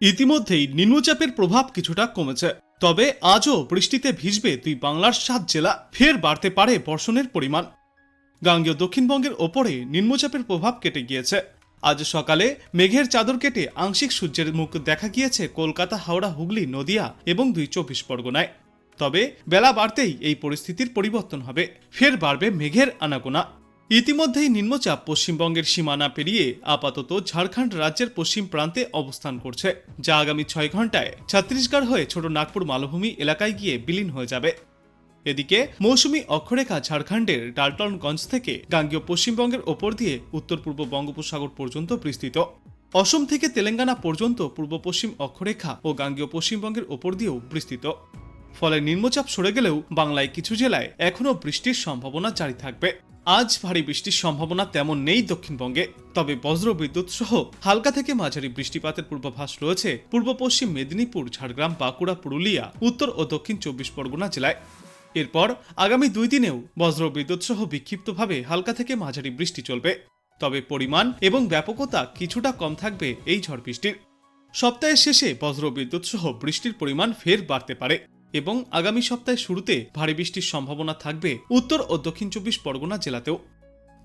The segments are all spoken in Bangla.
ইতিমধ্যেই নিম্নচাপের প্রভাব কিছুটা কমেছে। তবে আজও বৃষ্টিতে ভিজবে দুই বাংলার সাত জেলা, ফের বাড়তে পারে বর্ষণের পরিমাণ। গাঙ্গেয় দক্ষিণবঙ্গের ওপরে নিম্নচাপের প্রভাব কেটে গিয়েছে। আজ সকালে মেঘের চাদর কেটে আংশিক সূর্যের মুখ দেখা গিয়েছে কলকাতা, হাওড়া, হুগলি, নদিয়া এবং দুই চব্বিশ পরগনায়। তবে বেলা বাড়তেই এই পরিস্থিতির পরিবর্তন হবে। ফের বাড়বে মেঘের আনাগোনা। ইতিমধ্যেই নিম্নচাপ পশ্চিমবঙ্গের সীমানা পেরিয়ে আপাতত ঝাড়খণ্ড রাজ্যের পশ্চিম প্রান্তে অবস্থান করছে, যা আগামী ছয় ঘন্টায় ছত্তিশগড় হয়ে ছোট নাগপুর মালভূমি এলাকায় গিয়ে বিলীন হয়ে যাবে। এদিকে, মৌসুমী অক্ষরেখা ঝাড়খণ্ডের ডালটনগঞ্জ থেকে গাঙ্গীয় পশ্চিমবঙ্গের ওপর দিয়ে উত্তর পূর্ব বঙ্গোপসাগর পর্যন্ত বিস্তৃত। অসম থেকে তেলেঙ্গানা পর্যন্ত পূর্ব পশ্চিম অক্ষরেখা ও গাঙ্গীয় পশ্চিমবঙ্গের ওপর দিয়েও বিস্তৃত। ফলে নিম্নচাপ সরে গেলেও বাংলায় কিছু জেলায় এখনও বৃষ্টির সম্ভাবনা জারি থাকবে। আজ ভারী বৃষ্টির সম্ভাবনা তেমন নেই দক্ষিণবঙ্গে, তবে বজ্র বিদ্যুৎ সহ হালকা থেকে মাঝারি বৃষ্টিপাতের পূর্বাভাস রয়েছে পূর্ব পশ্চিম মেদিনীপুর, ঝাড়গ্রাম, বাঁকুড়া, পুরুলিয়া, উত্তর ও দক্ষিণ চব্বিশ পরগনা জেলায়। এরপর আগামী দুই দিনেও বজ্র বিদ্যুৎ সহ বিক্ষিপ্তভাবে হালকা থেকে মাঝারি বৃষ্টি চলবে। তবে পরিমাণ এবং ব্যাপকতা কিছুটা কম থাকবে এই ঝড় বৃষ্টির। সপ্তাহের শেষে বজ্র বিদ্যুৎ সহ বৃষ্টির পরিমাণ ফের বাড়তে পারে। এবং আগামী সপ্তাহের শুরুতে ভারী বৃষ্টির সম্ভাবনা থাকবে উত্তর ও দক্ষিণ চব্বিশ পরগনা জেলাতেও।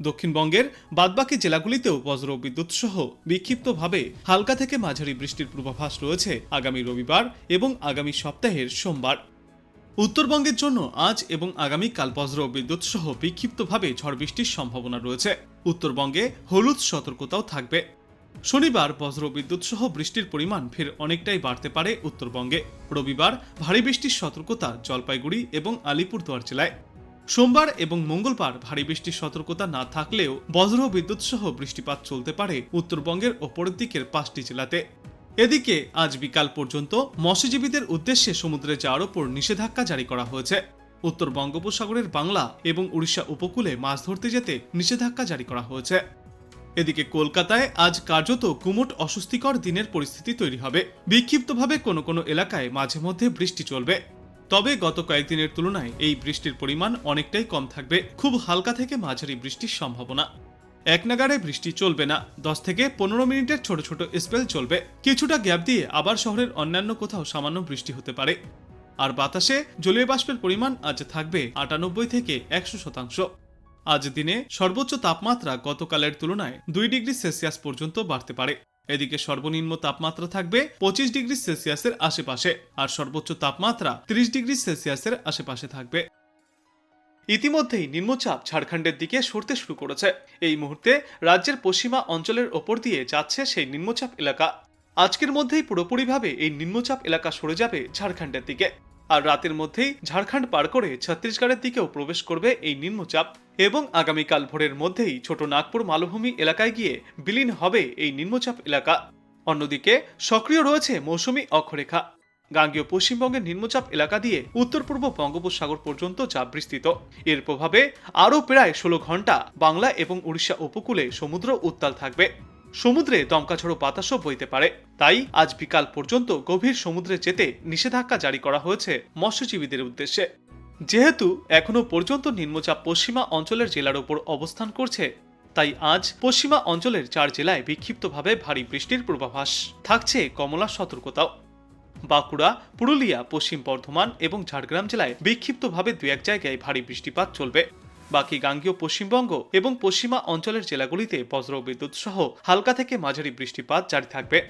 দক্ষিণবঙ্গের বাদবাকি জেলাগুলিতেও বজ্র বিদ্যুৎ সহ বিক্ষিপ্তভাবে হালকা থেকে মাঝারি বৃষ্টির পূর্বাভাস রয়েছে আগামী রবিবার এবং আগামী সপ্তাহের সোমবার। উত্তরবঙ্গের জন্য আজ এবং আগামীকাল বজ্র বিদ্যুৎ সহ বিক্ষিপ্তভাবে ঝড় বৃষ্টির সম্ভাবনা রয়েছে। উত্তরবঙ্গে হলুদ সতর্কতাও থাকবে। শনিবার বজ্র বিদ্যুৎ সহ বৃষ্টির পরিমাণ ফের অনেকটাই বাড়তে পারে উত্তরবঙ্গে। রবিবার ভারী বৃষ্টির সতর্কতা জলপাইগুড়ি এবং আলিপুরদুয়ার জেলায়। সোমবার এবং মঙ্গলবার ভারী বৃষ্টির সতর্কতা না থাকলেও বজ্র বিদ্যুৎ সহ বৃষ্টিপাত চলতে পারে উত্তরবঙ্গের ওপরের দিকের পাঁচটি জেলাতে। এদিকে আজ বিকাল পর্যন্ত মৎস্যজীবীদের উদ্দেশ্যে সমুদ্রে যাওয়ার ওপর নিষেধাজ্ঞা জারি করা হয়েছে। উত্তর বঙ্গোপসাগরের বাংলা এবং উড়িষ্যা উপকূলে মাছ ধরতে যেতে নিষেধাজ্ঞা জারি করা হয়েছে। এদিকে কলকাতায় আজ কার্যত কুমোট অস্বস্তিকর দিনের পরিস্থিতি তৈরি হবে। বিক্ষিপ্তভাবে কোনো কোনো এলাকায় মাঝে মধ্যে বৃষ্টি চলবে। তবে গত কয়েকদিনের তুলনায় এই বৃষ্টির পরিমাণ অনেকটাই কম থাকবে। খুব হালকা থেকে মাঝারি বৃষ্টির সম্ভাবনা। এক নাগাড়ে বৃষ্টি চলবে না। দশ থেকে পনেরো মিনিটের ছোট ছোট স্পেল চলবে। কিছুটা গ্যাপ দিয়ে আবার শহরের অন্যান্য কোথাও সামান্য বৃষ্টি হতে পারে। আর বাতাসে জলীয় বাষ্পের পরিমাণ আজ থাকবে আটানব্বই থেকে একশো শতাংশ। আজ দিনে সর্বোচ্চ তাপমাত্রা গতকালের তুলনায় দুই ডিগ্রি সেলসিয়াস পর্যন্ত বাড়তে পারে। এদিকে সর্বনিম্ন তাপমাত্রা থাকবে পঁচিশ ডিগ্রি সেলসিয়াসের আশেপাশে আর সর্বোচ্চ তাপমাত্রা ত্রিশ ডিগ্রি সেলসিয়াসের আশেপাশে থাকবে। ইতিমধ্যেই নিম্নচাপ ঝাড়খণ্ডের দিকে সরতে শুরু করেছে। এই মুহূর্তে রাজ্যের পশ্চিমা অঞ্চলের ওপর দিয়ে যাচ্ছে সেই নিম্নচাপ এলাকা। আজকের মধ্যেই পুরোপুরিভাবে এই নিম্নচাপ এলাকা সরে যাবে ঝাড়খণ্ডের দিকে। আর রাতের মধ্যেই ঝাড়খণ্ড পার করে ছত্তিশগড়ের দিকেও প্রবেশ করবে এই নিম্নচাপ। এবং আগামীকাল ভোরের মধ্যেই ছোট নাগপুর মালভূমি এলাকায় গিয়ে বিলীন হবে এই নিম্নচাপ এলাকা। অন্যদিকে সক্রিয় রয়েছে মৌসুমি অক্ষরেখা। গাঙ্গীয় পশ্চিমবঙ্গের নিম্নচাপ এলাকা দিয়ে উত্তর পূর্ব বঙ্গোপসাগর পর্যন্ত চাপ বিস্তৃত। এর প্রভাবে আরও প্রায় ষোলো ঘণ্টা বাংলা এবং উড়িষ্যা উপকূলে সমুদ্র উত্তাল থাকবে। সমুদ্রে দমকাঝড়ো বাতাসও বইতে পারে। তাই আজ বিকাল পর্যন্ত গভীর সমুদ্রে যেতে নিষেধাজ্ঞা জারি করা হয়েছে মৎস্যজীবীদের উদ্দেশ্যে। যেহেতু এখনও পর্যন্ত নিম্নচাপ পশ্চিমা অঞ্চলের জেলার ওপর অবস্থান করছে, তাই আজ পশ্চিমা অঞ্চলের চার জেলায় বিক্ষিপ্তভাবে ভারী বৃষ্টির পূর্বাভাস থাকছে কমলা সতর্কতাও। বাঁকুড়া, পুরুলিয়া, পশ্চিম বর্ধমান এবং ঝাড়গ্রাম জেলায় বিক্ষিপ্তভাবে দু এক জায়গায় ভারী বৃষ্টিপাত চলবে। বাকি গাঙ্গীয় পশ্চিমবঙ্গ এবং পশ্চিমা অঞ্চলের জেলাগুলিতে বজ্র বিদ্যুৎ সহ হালকা থেকে মাঝারি বৃষ্টিপাত জারি থাকবে।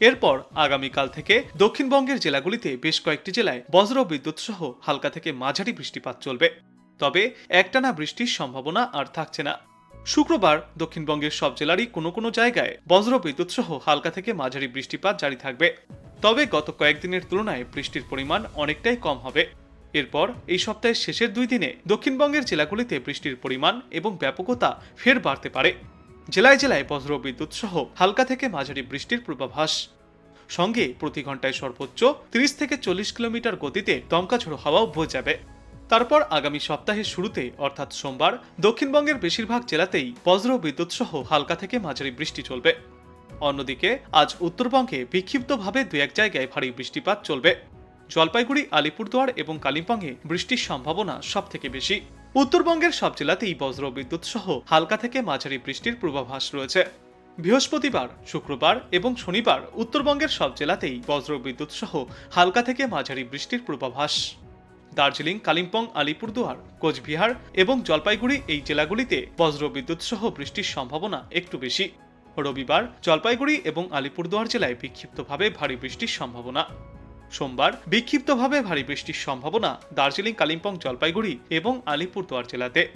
এরপর আগামীকাল থেকে দক্ষিণবঙ্গের জেলাগুলিতে বেশ কয়েকটি জেলায় বজ্র বিদ্যুৎ সহ হালকা থেকে মাঝারি বৃষ্টিপাত চলবে। তবে একটানা বৃষ্টির সম্ভাবনা আর থাকছে না। শুক্রবার দক্ষিণবঙ্গের সব জেলারই কোনো কোনো জায়গায় বজ্র বিদ্যুৎ সহ হালকা থেকে মাঝারি বৃষ্টিপাত জারি থাকবে। তবে গত কয়েকদিনের তুলনায় বৃষ্টির পরিমাণ অনেকটাই কম হবে। এরপর এই সপ্তাহের শেষের দুই দিনে দক্ষিণবঙ্গের জেলাগুলিতে বৃষ্টির পরিমাণ এবং ব্যাপকতা ফের বাড়তে পারে। জেলায় জেলায় বজ্র বিদ্যুৎ সহ হালকা থেকে মাঝারি বৃষ্টির পূর্বাভাস। সঙ্গে প্রতি ঘন্টায় সর্বোচ্চ 30 থেকে চল্লিশ কিলোমিটার গতিতে দমকা হাওয়াও বয়ে যাবে। তারপর আগামী সপ্তাহের শুরুতে, অর্থাৎ সোমবার, দক্ষিণবঙ্গের বেশিরভাগ জেলাতেই বজ্র বিদ্যুৎ সহ হালকা থেকে মাঝারি বৃষ্টি চলবে। অন্যদিকে, আজ উত্তরবঙ্গে বিক্ষিপ্তভাবে দু এক জায়গায় ভারী বৃষ্টিপাত চলবে। জলপাইগুড়ি, আলিপুরদুয়ার এবং কালিম্পংয়ে বৃষ্টির সম্ভাবনা সব থেকে বেশি। উত্তরবঙ্গের সব জেলাতেই বজ্র বিদ্যুৎ সহ হালকা থেকে মাঝারি বৃষ্টির পূর্বাভাস রয়েছে। বৃহস্পতিবার, শুক্রবার এবং শনিবার উত্তরবঙ্গের সব জেলাতেই বজ্রবিদ্যুৎ সহ হালকা থেকে মাঝারি বৃষ্টির পূর্বাভাস। দার্জিলিং, কালিম্পং, আলিপুরদুয়ার, কোচবিহার এবং জলপাইগুড়ি এই জেলাগুলিতে বজ্রবিদ্যুৎ সহ বৃষ্টির সম্ভাবনা একটু বেশি। রবিবার, জলপাইগুড়ি এবং আলিপুরদুয়ার জেলায় বিক্ষিপ্তভাবে ভারী বৃষ্টির সম্ভাবনা। সোমবার বিক্ষিপ্তভাবে ভারী বৃষ্টির সম্ভাবনা দার্জিলিং, কালিম্পং, জলপাইগুড়ি এবং আলিপুরদুয়ার জেলাতে।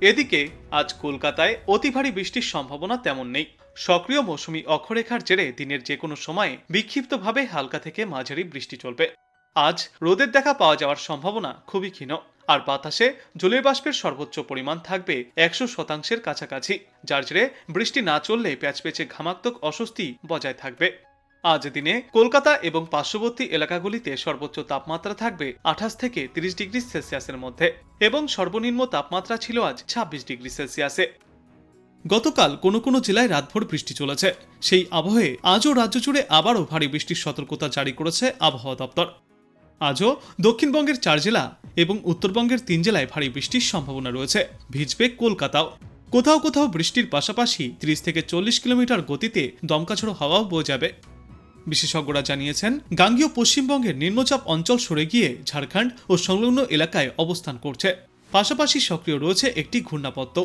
এদিকে আজ কলকাতায় অতি ভারী বৃষ্টির সম্ভাবনা তেমন নেই। সক্রিয় মৌসুমি অক্ষরেখার জেরে দিনের যে কোনো সময়ে বিক্ষিপ্তভাবে হালকা থেকে মাঝারি বৃষ্টি চলবে। আজ রোদের দেখা পাওয়া যাওয়ার সম্ভাবনা খুবই ক্ষীণ। আর বাতাসে জলীয় বাষ্পের সর্বোচ্চ পরিমাণ থাকবে একশো শতাংশের কাছাকাছি, যার জেরে বৃষ্টি না চললে প্যাচপেচে ঘামাত্মক অস্বস্তি বজায় থাকবে। আজ দিনে কলকাতা এবং পার্শ্ববর্তী এলাকাগুলিতে সর্বোচ্চ তাপমাত্রা থাকবে আঠাশ থেকে তিরিশ ডিগ্রি সেলসিয়াসের মধ্যে এবং সর্বনিম্ন তাপমাত্রা ছিল আজ ছাব্বিশ ডিগ্রি সেলসিয়াসে। গতকাল কোনো কোনো জেলায় রাতভর বৃষ্টি চলেছে। সেই আবহে আজও রাজ্য জুড়ে আবারও ভারী বৃষ্টির সতর্কতা জারি করেছে আবহাওয়া দপ্তর। আজও দক্ষিণবঙ্গের চার জেলা এবং উত্তরবঙ্গের তিন জেলায় ভারী বৃষ্টির সম্ভাবনা রয়েছে। ভিজবে কলকাতাও। কোথাও কোথাও বৃষ্টির পাশাপাশি ত্রিশ থেকে চল্লিশ কিলোমিটার গতিতে দমকাঝড়ো হাওয়াও বয়ে যাবে। বিশেষজ্ঞরা জানিয়েছেন, গাঙ্গীয় পশ্চিমবঙ্গের নিম্নচাপ অঞ্চল সরে গিয়ে ঝাড়খণ্ড ও সংলগ্ন এলাকায় অবস্থান করছে। পাশাপাশি সক্রিয় রয়েছে একটি ঘূর্ণাপত্ত,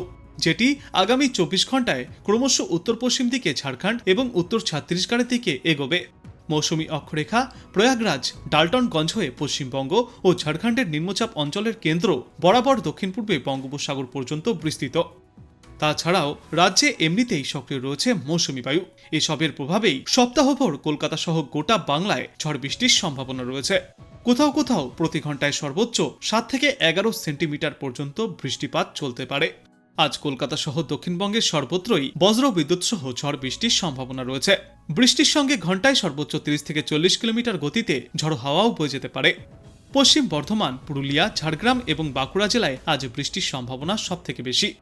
যেটি আগামী চব্বিশ ঘন্টায় ক্রমশ উত্তর পশ্চিম দিকে ঝাড়খণ্ড এবং উত্তর ছত্তিশগড়ের দিকে এগোবে। মৌসুমী অক্ষরেখা, প্রয়াগরাজ, ডাল্টনগঞ্জ হয়ে পশ্চিমবঙ্গ ও ঝাড়খণ্ডের নিম্নচাপ অঞ্চলের কেন্দ্র বরাবর দক্ষিণ পূর্বে বঙ্গোপসাগর পর্যন্ত বিস্তৃত। তাছাড়াও রাজ্যে এমনিতেই সক্রিয় রয়েছে মৌসুমী বায়ু। এসবের প্রভাবেই সপ্তাহভর কলকাতা সহ গোটা বাংলায় ঝড় বৃষ্টির সম্ভাবনা রয়েছে। কোথাও কোথাও প্রতি ঘন্টায় সর্বোচ্চ সাত থেকে এগারো সেন্টিমিটার পর্যন্ত বৃষ্টিপাত চলতে পারে। আজ কলকাতা সহ দক্ষিণবঙ্গের সর্বত্রই বজ্র বিদ্যুৎ সহ ঝড় বৃষ্টির সম্ভাবনা রয়েছে। বৃষ্টির সঙ্গে ঘন্টায় সর্বোচ্চ তিরিশ থেকে চল্লিশ কিলোমিটার গতিতে ঝড় হাওয়াও বয়ে যেতে পারে। পশ্চিম বর্ধমান, পুরুলিয়া, ঝাড়গ্রাম এবং বাঁকুড়া জেলায় আজ বৃষ্টির সম্ভাবনা সবথেকে বেশি।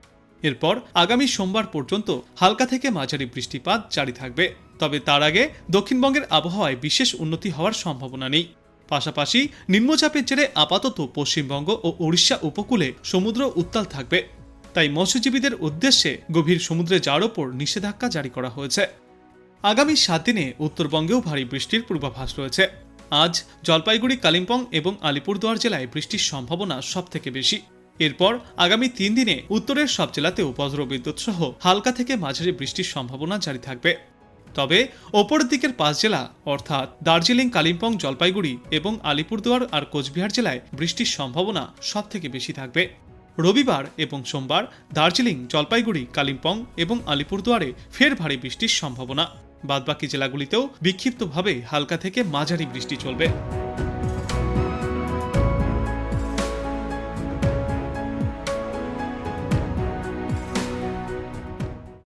এরপর আগামী সোমবার পর্যন্ত হালকা থেকে মাঝারি বৃষ্টিপাত জারি থাকবে। তবে তার আগে দক্ষিণবঙ্গের আবহাওয়ায় বিশেষ উন্নতি হওয়ার সম্ভাবনা নেই। পাশাপাশি নিম্নচাপের জেরে আপাতত পশ্চিমবঙ্গ ও উড়িষ্যা উপকূলে সমুদ্র উত্তাল থাকবে। তাই মৎস্যজীবীদের উদ্দেশ্যে গভীর সমুদ্রে যাওয়ার ওপর নিষেধাজ্ঞা জারি করা হয়েছে। আগামী সাত দিনে উত্তরবঙ্গেও ভারী বৃষ্টির পূর্বাভাস রয়েছে। আজ জলপাইগুড়ি, কালিম্পং এবং আলিপুরদুয়ার জেলায় বৃষ্টির সম্ভাবনা সব থেকে বেশি। এরপর আগামী তিন দিনে উত্তরের সব জেলাতেও বজ্রবিদ্যুৎ সহ হালকা থেকে মাঝারি বৃষ্টির সম্ভাবনা জারি থাকবে। তবে ওপরের দিকের পাঁচ জেলা, অর্থাৎ দার্জিলিং, কালিম্পং, জলপাইগুড়ি এবং আলিপুরদুয়ার আর কোচবিহার জেলায় বৃষ্টির সম্ভাবনা সব থেকে বেশি থাকবে। রবিবার এবং সোমবার দার্জিলিং, জলপাইগুড়ি, কালিম্পং এবং আলিপুরদুয়ারে ফের ভারী বৃষ্টির সম্ভাবনা। বাদবাকি জেলাগুলিতেও বিক্ষিপ্তভাবে হালকা থেকে মাঝারি বৃষ্টি চলবে।